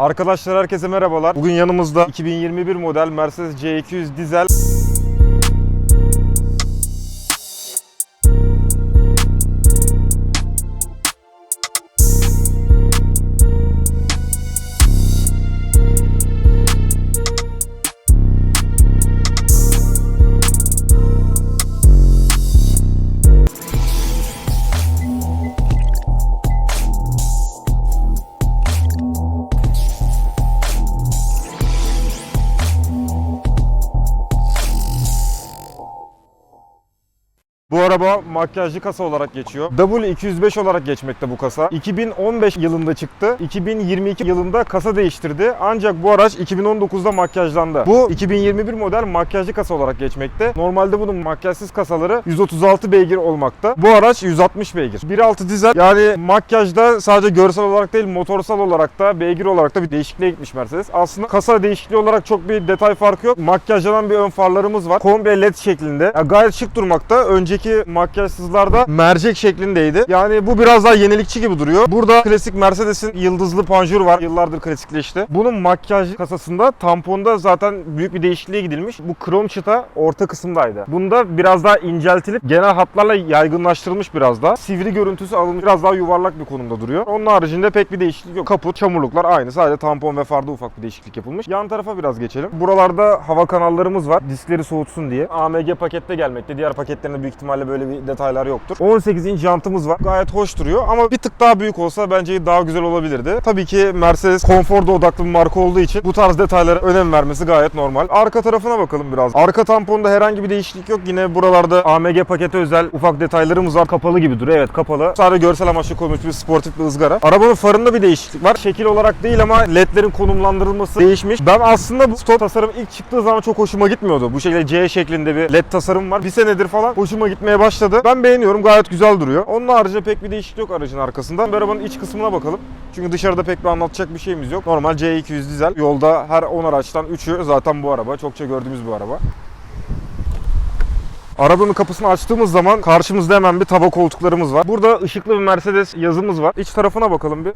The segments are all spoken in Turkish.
Arkadaşlar herkese merhabalar. Bugün yanımızda 2021 model Mercedes C200 dizel Bu araba makyajlı kasa olarak geçiyor. W205 olarak geçmekte bu kasa. 2015 yılında çıktı. 2022 yılında kasa değiştirdi. Ancak bu araç 2019'da makyajlandı. Bu 2021 model makyajlı kasa olarak geçmekte. Normalde bunun makyajsız kasaları 136 beygir olmakta. Bu araç 160 beygir. 1.6 dizel yani makyajda sadece görsel olarak değil motorsal olarak da beygir olarak da bir değişikliğe gitmiş Mercedes. Aslında kasa değişikliği olarak çok bir detay farkı yok. Makyajlanan bir ön farlarımız var. Komple led şeklinde. Ya gayet şık durmakta. Önceki makyajsızlarda mercek şeklindeydi. Yani bu biraz daha yenilikçi gibi duruyor. Burada klasik Mercedes'in yıldızlı panjur var. Yıllardır klasikleşti. Bunun makyaj kasasında tamponda zaten büyük bir değişikliğe gidilmiş. Bu krom çıta orta kısımdaydı. Bunda biraz daha inceltilip genel hatlarla yaygınlaştırılmış biraz daha. Sivri görüntüsü alınmış. Biraz daha yuvarlak bir konumda duruyor. Onun haricinde pek bir değişiklik yok. Kaput, çamurluklar aynı. Sadece tampon ve farda ufak bir değişiklik yapılmış. Yan tarafa biraz geçelim. Buralarda hava kanallarımız var. Diskleri soğutsun diye. AMG pakette gelmekte. Diğer paketlerinde büyük ihtimalle böyle bir detaylar yoktur. 18 inç jantımız var. Gayet hoş duruyor ama bir tık daha büyük olsa bence daha güzel olabilirdi. Tabii ki Mercedes konforda odaklı bir marka olduğu için bu tarz detaylara önem vermesi gayet normal. Arka tarafına bakalım biraz. Arka tamponda herhangi bir değişiklik yok. Yine buralarda AMG pakete özel ufak detaylarımız var. Kapalı gibi duruyor. Evet kapalı. Sadece görsel amaçlı konmuş bir sportif bir ızgara. Arabanın farında bir değişiklik var. Şekil olarak değil ama ledlerin konumlandırılması değişmiş. Ben aslında bu stop tasarım ilk çıktığı zaman çok hoşuma gitmiyordu. Bu şekilde C şeklinde bir led tasarım var. Bir senedir falan hoşuma gitmeye başladı. Ben beğeniyorum. Gayet güzel duruyor. Onun haricinde pek bir değişiklik yok aracın arkasında. Bir arabanın iç kısmına bakalım. Çünkü dışarıda pek bir anlatacak bir şeyimiz yok. Normal C200 dizel. Yolda her 10 araçtan 3'ü zaten bu araba. Çokça gördüğümüz bu araba. Arabanın kapısını açtığımız zaman karşımızda hemen bir tava koltuklarımız var. Burada ışıklı bir Mercedes yazımız var. İç tarafına bakalım bir.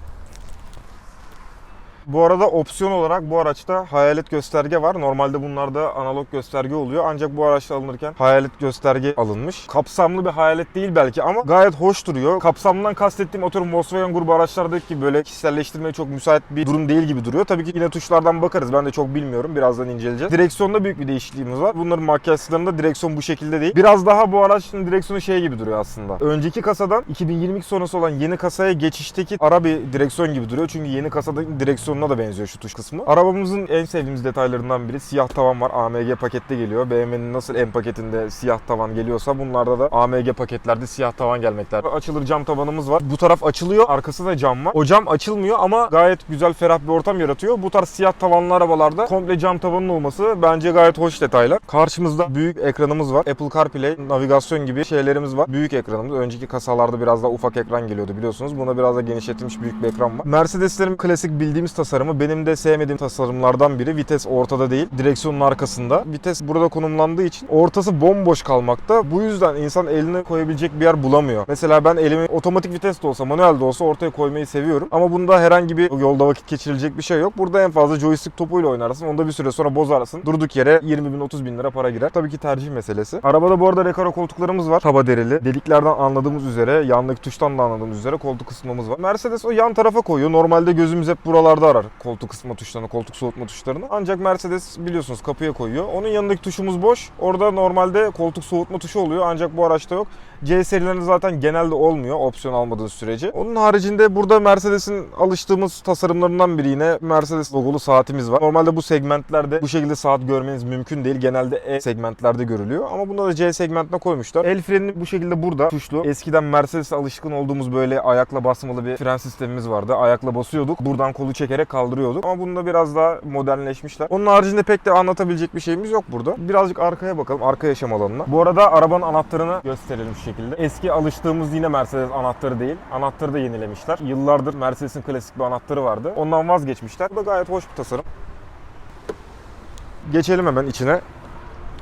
Bu arada opsiyon olarak bu araçta hayalet gösterge var. Normalde bunlarda analog gösterge oluyor. Ancak bu araçta alınırken hayalet gösterge alınmış. Kapsamlı bir hayalet değil belki ama gayet hoş duruyor. Kapsamdan kastettiğim atıyorum Volkswagen grubu araçlardaki gibi böyle kişiselleştirmeye çok müsait bir durum değil gibi duruyor. Tabii ki yine tuşlardan bakarız. Ben de çok bilmiyorum. Birazdan inceleyeceğiz. Direksiyonda büyük bir değişikliğimiz var. Bunların makyajlarında direksiyon bu şekilde değil. Biraz daha bu araçın direksiyonu şey gibi duruyor aslında. Önceki kasadan 2022 sonrası olan yeni kasaya geçişteki ara bir direksiyon gibi duruyor. Çünkü yeni kasada direksiyonuna da benziyor şu tuş kısmı. Arabamızın en sevdiğimiz detaylarından biri siyah tavan var. AMG pakette geliyor. BMW'nin nasıl M paketinde siyah tavan geliyorsa bunlarda da AMG paketlerde siyah tavan gelmekler. Açılır cam tavanımız var. Bu taraf açılıyor. Arkasında cam var. O cam açılmıyor ama gayet güzel ferah bir ortam yaratıyor. Bu tarz siyah tavanlı arabalarda komple cam tavanın olması bence gayet hoş detaylar. Karşımızda büyük ekranımız var. Apple CarPlay, navigasyon gibi şeylerimiz var. Büyük ekranımız. Önceki kasalarda biraz daha ufak ekran geliyordu biliyorsunuz. Buna biraz da genişletilmiş büyük bir ekran var. Mercedeslerin klasik bildiğimiz tasarımı benim de sevmediğim tasarımlardan biri. Vites ortada değil. Direksiyonun arkasında. Vites burada konumlandığı için ortası bomboş kalmakta. Bu yüzden insan eline koyabilecek bir yer bulamıyor. Mesela ben elimi otomatik vites de olsa, manuel de olsa ortaya koymayı seviyorum. Ama bunda herhangi bir yolda vakit geçirilecek bir şey yok. Burada en fazla joystick topuyla oynarsın. Onda bir süre sonra bozarsın. Durduk yere 20 bin 30 bin lira para girer. Tabii ki tercih meselesi. Arabada bu arada rekaro koltuklarımız var. Taba derili. Deliklerden anladığımız üzere, yandaki tuştan da anladığımız üzere koltuk ısıtmamız var. Mercedes o yan tarafa koyuyor. Normalde gözümüz hep buralarda arar koltuk ısıtma tuşlarını, koltuk soğutma tuşlarını. Ancak Mercedes biliyorsunuz kapıya koyuyor. Onun yanındaki tuşumuz boş. Orada normalde koltuk soğutma tuşu oluyor ancak bu araçta yok. C serilerinde zaten genelde olmuyor opsiyon almadığınız sürece. Onun haricinde burada Mercedes'in alıştığımız tasarımlarından biri yine Mercedes logolu saatimiz var. Normalde bu segmentlerde bu şekilde saat görmeniz mümkün değil. Genelde E segmentlerde görülüyor. Ama bunda da C segmentine koymuşlar. El freni bu şekilde burada tuşlu. Eskiden Mercedes'e alışkın olduğumuz böyle ayakla basmalı bir fren sistemimiz vardı. Ayakla basıyorduk. Buradan kolu çekerek kaldırıyorduk. Ama bunda biraz daha modernleşmişler. Onun haricinde pek de anlatabilecek bir şeyimiz yok burada. Birazcık arkaya bakalım. Arka yaşam alanına. Bu arada arabanın anahtarını gösterelim şu şekilde. Eski alıştığımız yine Mercedes anahtarı değil. Anahtarı da yenilemişler. Yıllardır Mercedes'in klasik bir anahtarı vardı. Ondan vazgeçmişler. Bu da gayet hoş bir tasarım. Geçelim hemen içine.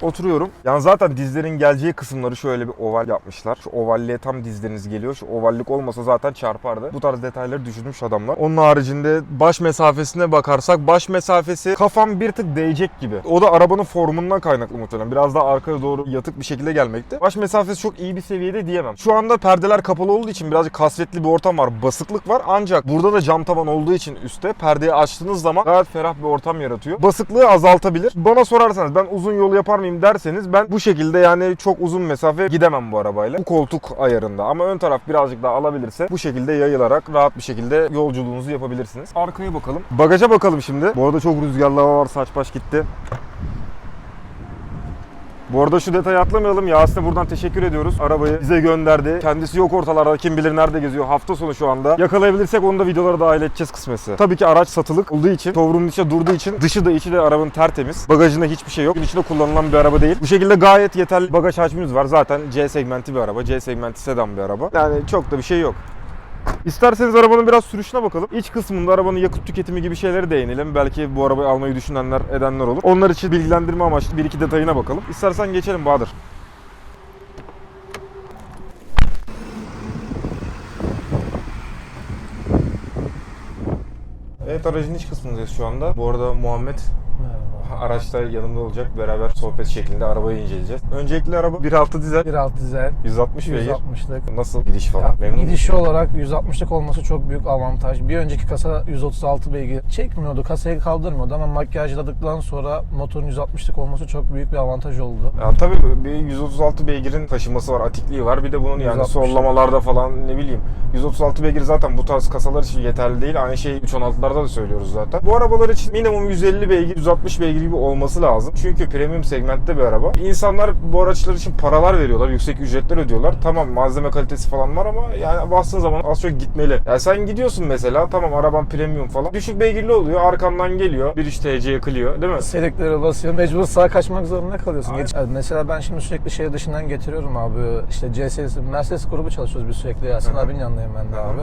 Oturuyorum. Yani zaten dizlerin geleceği kısımları şöyle bir oval yapmışlar. Şu ovalliğe tam dizleriniz geliyor. Şu ovallik olmasa zaten çarpardı. Bu tarz detayları düşünmüş adamlar. Onun haricinde baş mesafesine bakarsak baş mesafesi kafam bir tık değecek gibi. O da arabanın formundan kaynaklı muhtemelen. Biraz daha arkaya doğru yatık bir şekilde gelmekte. Baş mesafesi çok iyi bir seviyede diyemem. Şu anda perdeler kapalı olduğu için birazcık kasvetli bir ortam var. Basıklık var. Ancak burada da cam tavan olduğu için üstte perdeyi açtığınız zaman gayet ferah bir ortam yaratıyor. Basıklığı azaltabilir. Bana sorarsanız ben uzun yol yapar mıyım derseniz ben bu şekilde yani çok uzun mesafe gidemem bu arabayla. Bu koltuk ayarında ama ön taraf birazcık daha alabilirse bu şekilde yayılarak rahat bir şekilde yolculuğunuzu yapabilirsiniz. Arkaya bakalım. Bagaja bakalım şimdi. Bu arada çok rüzgarlı hava var. Saç baş gitti. Bu arada şu detayı atlamayalım. Yasin'e buradan teşekkür ediyoruz. Arabayı bize gönderdi. Kendisi yok ortalarda. Kim bilir nerede geziyor. Hafta sonu şu anda. Yakalayabilirsek onu da videolara dahil edeceğiz kısmetse. Tabii ki araç satılık olduğu için, showroom'un içinde durduğu için dışı da içi de arabanın tertemiz. Bagajında hiçbir şey yok. Gün içinde kullanılan bir araba değil. Bu şekilde gayet yeterli bagaj hacmimiz var. Zaten C segmenti bir araba. C segmenti sedan bir araba. Yani çok da bir şey yok. İsterseniz arabanın biraz sürüşüne bakalım. İç kısmında arabanın yakıt tüketimi gibi şeyleri değinelim. Belki bu arabayı almayı düşünenler, edenler olur. Onlar için bilgilendirme amaçlı bir iki detayına bakalım. İstersen geçelim Bahadır. Evet aracın iç kısmındayız şu anda. Bu arada Muhammed araçta yanımda olacak. Beraber sohbet şeklinde arabayı inceleyeceğiz. Öncelikle araba 1.6 dizel, 1.6 dizel, 160 beygir. 160'lık. Nasıl gidiş falan? Memnun musun? Gidişi olarak 160'lık olması çok büyük avantaj. Bir önceki kasa 136 beygir çekmiyordu, kasayı kaldırmıyordu ama makyajladıktan sonra motorun 160'lık olması çok büyük bir avantaj oldu. Ya tabii bir 136 beygirin taşıması var, atikliği var. Bir de bunun yani 160. sollamalarda falan ne bileyim. 136 beygir zaten bu tarz kasalar için yeterli değil. Aynı şeyi 316'larda da söylüyoruz zaten. Bu arabalar için minimum 150 beygir, 160 beygir gibi olması lazım. Çünkü premium segmentte bir araba. İnsanlar bu araçlar için paralar veriyorlar, yüksek ücretler ödüyorlar. Tamam malzeme kalitesi falan var ama yani bastığın zaman az çok gitmeli. Yani sen gidiyorsun mesela tamam araban premium falan. Düşük beygirli oluyor, arkandan geliyor. Bir iş TC yakılıyor değil mi? Seleklere basıyor, mecbur sağa kaçmak zorunda kalıyorsun. Geç- mesela ben şimdi sürekli şehir dışından getiriyorum abi. İşte C serisi, Mercedes grubu çalışıyoruz biz sürekli. Yasin abinin yanındayım ben de Hı hı. abi.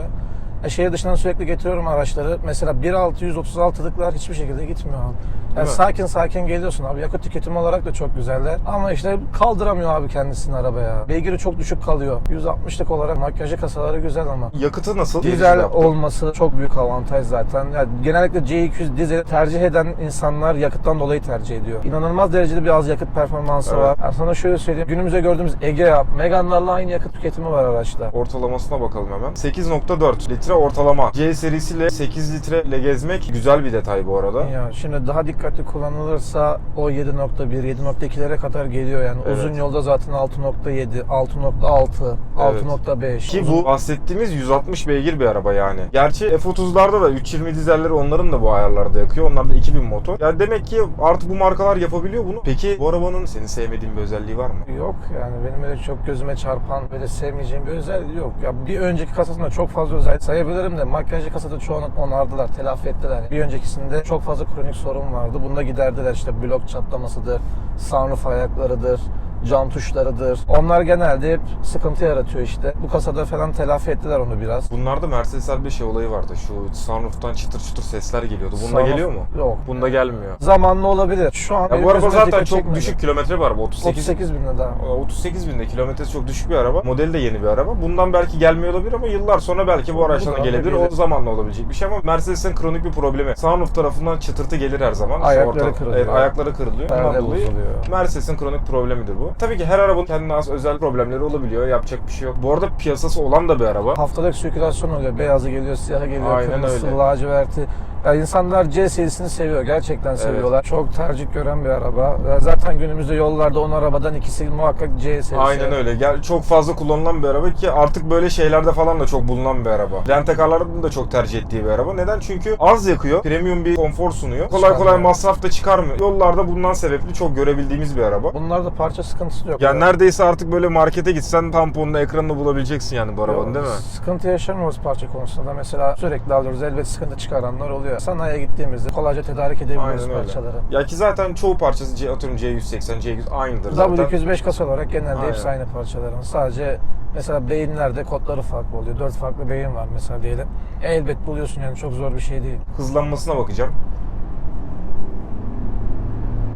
E, şehir dışından sürekli getiriyorum araçları. Mesela 1.6 136'lıklar hiçbir şekilde gitmiyor abi. Yani mi? sakin sakin geliyorsun abi. Yakıt tüketimi olarak da çok güzeller. Ama işte kaldıramıyor abi kendisini arabaya. Beygiri çok düşük kalıyor. 160'lık olarak makyajı kasaları güzel ama. Yakıtı nasıl? Dizel olması çok büyük avantaj zaten. Yani genellikle C200 dizel tercih eden insanlar yakıttan dolayı tercih ediyor. İnanılmaz derecede bir az yakıt performansı Evet. var. Ben sana şöyle söyleyeyim. Günümüzde gördüğümüz Egea, Megane'larla aynı yakıt tüketimi var araçta. Ortalamasına bakalım hemen. 8.4 litre ortalama. C serisiyle 8 litre ile gezmek güzel bir detay bu arada. Ya şimdi daha dikkatli kullanılırsa o 7.1, 7.2'lere kadar geliyor yani. Evet. Uzun yolda zaten 6.7, 6.6, Evet. 6.5. Ki Uzun- bu bahsettiğimiz 160 beygir bir araba yani. Gerçi F30'larda da 320 dizelleri onların da bu ayarlarda yakıyor. Onlar da 2000 motor. Yani demek ki artık bu markalar yapabiliyor bunu. Peki bu arabanın senin sevmediğin bir özelliği var mı? Yok yani benim öyle çok gözüme çarpan böyle sevmeyeceğim bir özelliği yok. Ya bir önceki kasasında çok fazla özellik sayabilirim de makyajlı kasada çoğunu onardılar, telafi ettiler. Bir öncekisinde çok fazla kronik sorun vardı. Bunda giderdiler işte blok çatlamasıdır, sunroof ayaklarıdır, cam tuşlarıdır. Onlar genelde hep sıkıntı yaratıyor işte. Bu kasada falan telafi ettiler onu biraz. Bunlarda Mercedes bir şey olayı vardı. Şu sunroof'tan çıtır çıtır sesler geliyordu. Bunda Sunroof- geliyor mu? Yok. Bunda gelmiyor. Zamanlı olabilir. Şu an Ya bu araba zaten çok çekmedi. düşük kilometre var bu 38 38 binde daha. 38 binde kilometresi çok düşük bir araba. Modeli de yeni bir araba. Bundan belki gelmiyor olabilir ama yıllar sonra belki bu da gelebilir. gelir. O zamanla olabilecek bir şey ama Mercedes'in kronik bir problemi. Sunroof tarafından çıtırtı gelir her zaman. İşte Ayakları kırılıyor. Evet, ayakları kırılıyor. Perde Ondan dolayı. Mercedes'in kronik problemidir bu. Tabii ki her arabanın kendine has özel problemleri olabiliyor. Yapacak bir şey yok. Bu arada piyasası olan da bir araba. Haftalık sirkülasyon oluyor. Beyazı geliyor, siyahı geliyor, Aynen kırmızısı, öyle. laciverti. Ya insanlar C serisini seviyor. Gerçekten seviyorlar. Çok tercih gören bir araba. Ya Zaten günümüzde yollarda 10 arabadan ikisi muhakkak C serisi. Aynen öyle. Gel çok fazla kullanılan bir araba ki artık böyle şeylerde falan da çok bulunan bir araba. Rent-a-car'ların da çok tercih ettiği bir araba. Neden? Çünkü az yakıyor. Premium bir konfor sunuyor. Kolay kolay masraf da çıkarmıyor. Yollarda bundan sebepli çok görebildiğimiz bir araba. Bunlarda parça sıkıntısı yok. Yani neredeyse artık böyle markete gitsen tamponunu ekranını bulabileceksin yani bu arabanın değil mi? Sıkıntı yaşamıyoruz parça konusunda. Mesela sürekli alıyoruz. Elbet sıkıntı çıkaranlar oluyor. Sanayiye gittiğimizde kolayca tedarik edebiliyoruz Aynen öyle. parçaları. Ya ki zaten çoğu parçası C, atıyorum C180, C100 aynıdır zaten. W205 kasa olarak genelde Aynen. hepsi aynı parçaların. Sadece mesela beyinlerde kodları farklı oluyor. Dört farklı beyin var mesela diyelim. E, elbet buluyorsun yani çok zor bir şey değil. Hızlanmasına bakacağım.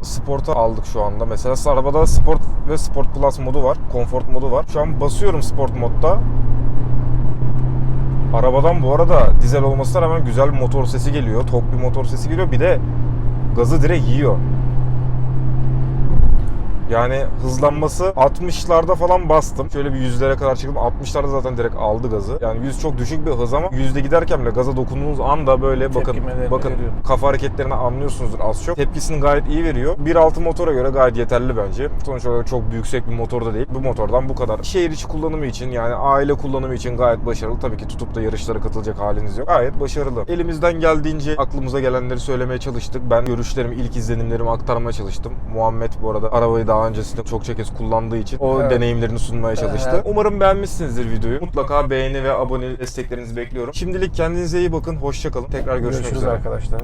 Sport'a aldık şu anda. Mesela arabada Sport ve Sport Plus modu var. Comfort modu var. Şu an basıyorum Sport modda. Arabadan bu arada dizel olmasına rağmen güzel bir motor sesi geliyor. Tok bir motor sesi geliyor. Bir de gazı direkt yiyor. Yani hızlanması 60'larda falan bastım. Şöyle bir yüzlere kadar çıktım. 60'larda zaten direkt aldı gazı. Yani 100 çok düşük bir hız ama yüzde giderken bile gaza dokunduğunuz anda böyle bakın bakın veriyor. kafa hareketlerini anlıyorsunuzdur az çok. Tepkisini gayet iyi veriyor. 1.6 motora göre gayet yeterli bence. Sonuç olarak çok yüksek bir motor da değil. Bu motordan bu kadar. Şehir içi kullanımı için yani aile kullanımı için gayet başarılı. Tabii ki tutup da yarışlara katılacak haliniz yok. Gayet başarılı. Elimizden geldiğince aklımıza gelenleri söylemeye çalıştık. Ben görüşlerimi, ilk izlenimlerimi aktarmaya çalıştım. Muhammed bu arada arabayı daha öncesinde çokça kez kullandığı için o Evet. deneyimlerini sunmaya çalıştı. Evet. Umarım beğenmişsinizdir videoyu. Mutlaka beğeni ve abone desteklerinizi bekliyorum. Şimdilik kendinize iyi bakın. Hoşçakalın. Tekrar görüşmek Görüşürüz üzere. arkadaşlar.